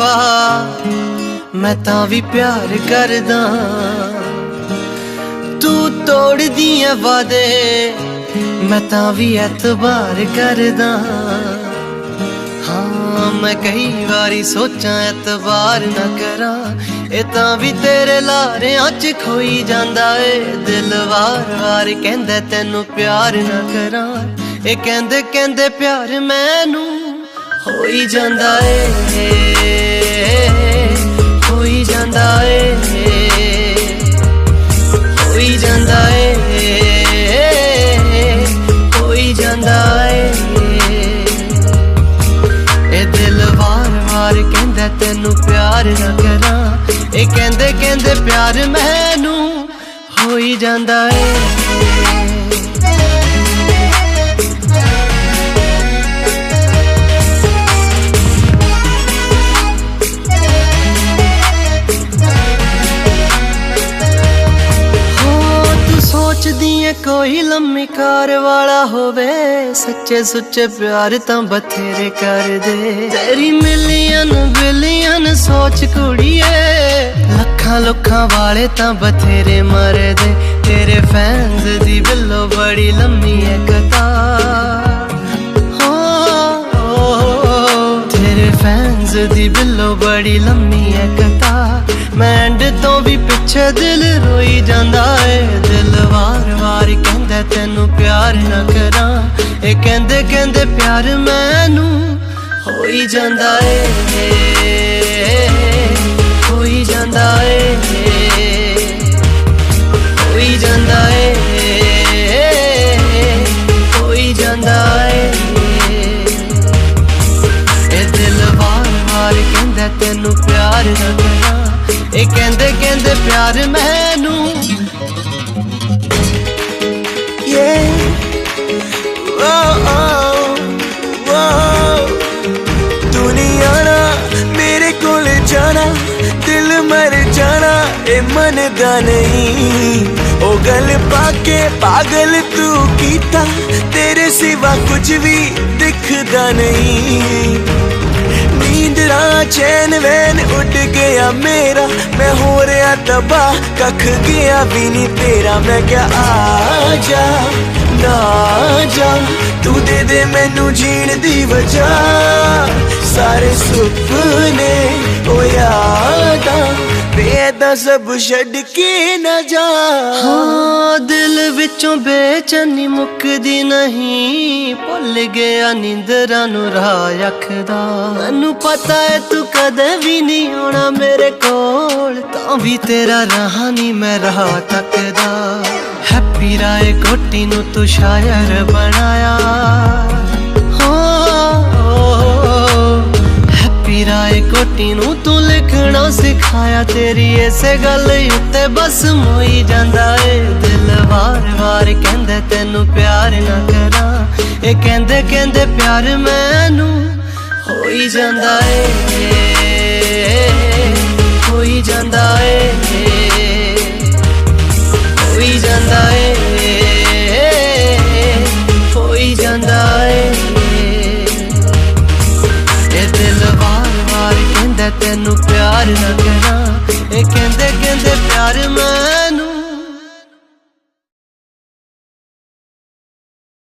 ਬੇਵਫਾ ਮੈਂ ਤਾਂ ਵੀ ਪਿਆਰ ਕਰਦਾ। ਤੂੰ ਤੋੜਦੀ ਐ ਵਾਦੇ ਮੈਂ ਤਾਂ ਵੀ ਐਤਬਾਰ ਕਰਦਾ। ਹਾਂ, ਮੈਂ ਕਈ ਵਾਰੀ ਸੋਚਾਂ ਐਤਬਾਰ ਨਾ ਕਰਾਂ। ਇਹ ਤਾਂ ਵੀ ਤੇਰੇ ਲਾਰਿਆਂ 'ਚ ਖੋਈ ਜਾਂਦਾ ਏ। ਦਿਲ ਵਾਰ-ਵਾਰ ਕਹਿੰਦਾ ਤੈਨੂੰ ਪਿਆਰ ਨਾ ਕਰਾਂ। ਇਹ ਕਹਿੰਦੇ ਕਹਿੰਦੇ ਪਿਆਰ ਮੈਨੂੰ ਹੋਈ ਜਾਂਦਾ ਏ, ਹੋਈ ਜਾਂਦਾ ਏ, ਹੋਈ ਜਾਂਦਾ ਏ, ਹੋਈ ਜਾਂਦਾ ਏ। ਇਹ ਦਿਲ ਵਾਰ-ਵਾਰ ਕਹਿੰਦਾ ਤੈਨੂੰ ਪਿਆਰ ਨਾ ਕਰਾਂ। ਇਹ ਕਹਿੰਦੇ ਕਹਿੰਦੇ ਪਿਆਰ ਮੈਨੂੰ ਹੋਈ ਜਾਂਦਾ ਏ। ਸੋਚਦੀ ਕੋਈ ਲੰਮੀ ਕਾਰ ਵਾਲਾ ਹੋਵੇ, ਸੱਚੇ ਸੁੱਚੇ ਪਿਆਰ ਤਾਂ ਬਥੇਰੇ ਕਰਦੇ। ਤੇਰੀ ਮਿਲੀਅਨ, ਬਿਲੀਅਨ ਸੋਚ ਕੁੜੀਏ, ਲੱਖਾਂ ਲੱਖਾਂ ਵਾਲੇ ਤਾਂ ਬਥੇਰੇ ਮਰਦੇ। ਤੇਰੇ ਫੈਨਸ ਦੀ ਬਿੱਲੋ ਬੜੀ ਲੰਮੀ ਹੈ ਕਤਾਰ ਹੋ ਤੇਰੇ ਫੈਨਸ ਦੀ ਬਿੱਲੋ ਬੜੀ ਲੰਮੀ ਹੈ ਕਤਾਰ ਐਂਡ ਤੋਂ ਵੀ ਪਿੱਛੇ ਦਿਲ ਰੋਈ ਜਾਂਦਾ ਏ। ਦਿਲ ਵਾਰ-ਵਾਰ ਕਹਿੰਦਾ, ਤੈਨੂੰ ਪਿਆਰ ਨਾ ਕਰਾਂ। ਇਹ ਕਹਿੰਦੇ ਕਹਿੰਦੇ, ਪਿਆਰ ਮੈਨੂੰ ਹੋਈ ਜਾਂਦਾ ਏ ਹੋਈ ਜਾਂਦਾ ਏ ਹੋਈ ਜਾਂਦਾ ਏ ਹੋਈ ਜਾਂਦਾ ਏ ਇਹ ਦਿਲ ਵਾਰ-ਵਾਰ ਕਹਿੰਦਾ, ਤੈਨੂੰ ਪਿਆਰ ਨਾ ਕਰਾਂ। ਇਹ ਕਹਿੰਦੇ ਕਹਿੰਦੇ ਪਿਆਰ ਮੈਨੂੰ yeah. Oh, oh, oh. ਦੁਨੀਆ ਨਾ ਮੇਰੇ ਕੋਲ ਜਾਣਾ ਦਿਲ ਮਰ ਜਾਣਾ ਇਹ ਮੰਨਦਾ ਨਹੀਂ ਉਹ ਗੱਲ ਪਾ ਕੇ ਪਾਗਲ ਤੂੰ ਕੀਤਾ ਤੇਰੇ ਸਿਵਾ ਕੁਝ ਵੀ ਦਿਖਦਾ ਨਹੀਂ ਨੀਂਦਰਾ ਚੈਨ ਵੈਨ ਉੱਡ ਗਿਆ ਮੇਰਾ। ਮੈਂ ਹੋ ਰਿਹਾ ਤਬਾ ਕੱਖ ਗਿਆ ਵੀ ਨਹੀਂ ਤੇਰਾ। ਮੈਂ ਕਿਹਾ, ਆ ਜਾ, ਨਾ ਜਾ। ਤੂੰ ਦੇ ਦੇ ਮੈਨੂੰ ਜੀਣ ਦੀ ਵਜ੍ਹਾ। ਸਾਰੇ ਸੁਪਨੇ ਉਹ ਯਾਦਾਂ ਬੇਦਾ ਸਭ ਛੱਡ ਕੇ ਨਾ ਜਾ। ਹਾਂ, ਦਿਲ ਵਿੱਚੋਂ ਬੇਚੈਨੀ ਮੁੱਕਦੀ ਨਹੀਂ। ਭੁੱਲ ਗਿਆ ਨਿੰਦਰਾਂ ਨੂੰ ਰਾਹ ਅੱਖਦਾ। ਮੈਨੂੰ ਪਤਾ ਏ ਤੂੰ ਕਦੇ ਵੀ ਨਹੀਂ ਆਉਣਾ ਮੇਰੇ ਕੋਲ। ਤਾਂ ਵੀ ਤੇਰਾ ਰਹਾ ਨਹੀਂ ਮੈਂ ਰਾਹ ਤੱਕਦਾ। ਹੈਪੀ ਰਾਏ ਕੋਟੀ ਨੂੰ ਤੂੰ ਸ਼ਾਇਰ ਬਣਾਇਆ। ਰਾਏ ਨੂੰ ਤੂੰ ਲਿਖਣਾ ਸਿਖਾਇਆ, ਤੇਰੀ ਇਸੇ ਗੱਲ ਉੱਤੇ ਬਸ ਮੋਈ ਜਾਂਦਾ ਏ। ਦਿਲ ਵਾਰ-ਵਾਰ ਕਹਿੰਦੇ, ਤੈਨੂੰ ਪਿਆਰ ਨਾ ਕਰਾਂ। ਇਹ ਕਹਿੰਦੇ ਕਹਿੰਦੇ ਪਿਆਰ ਮੈਨੂੰ ਹੋਈ ਜਾਂਦਾ ਏ। ਨਾ ਇਹ ਕਹਿੰਦੇ ਕਹਿੰਦੇ ਪਿਆਰ ਮੈਂ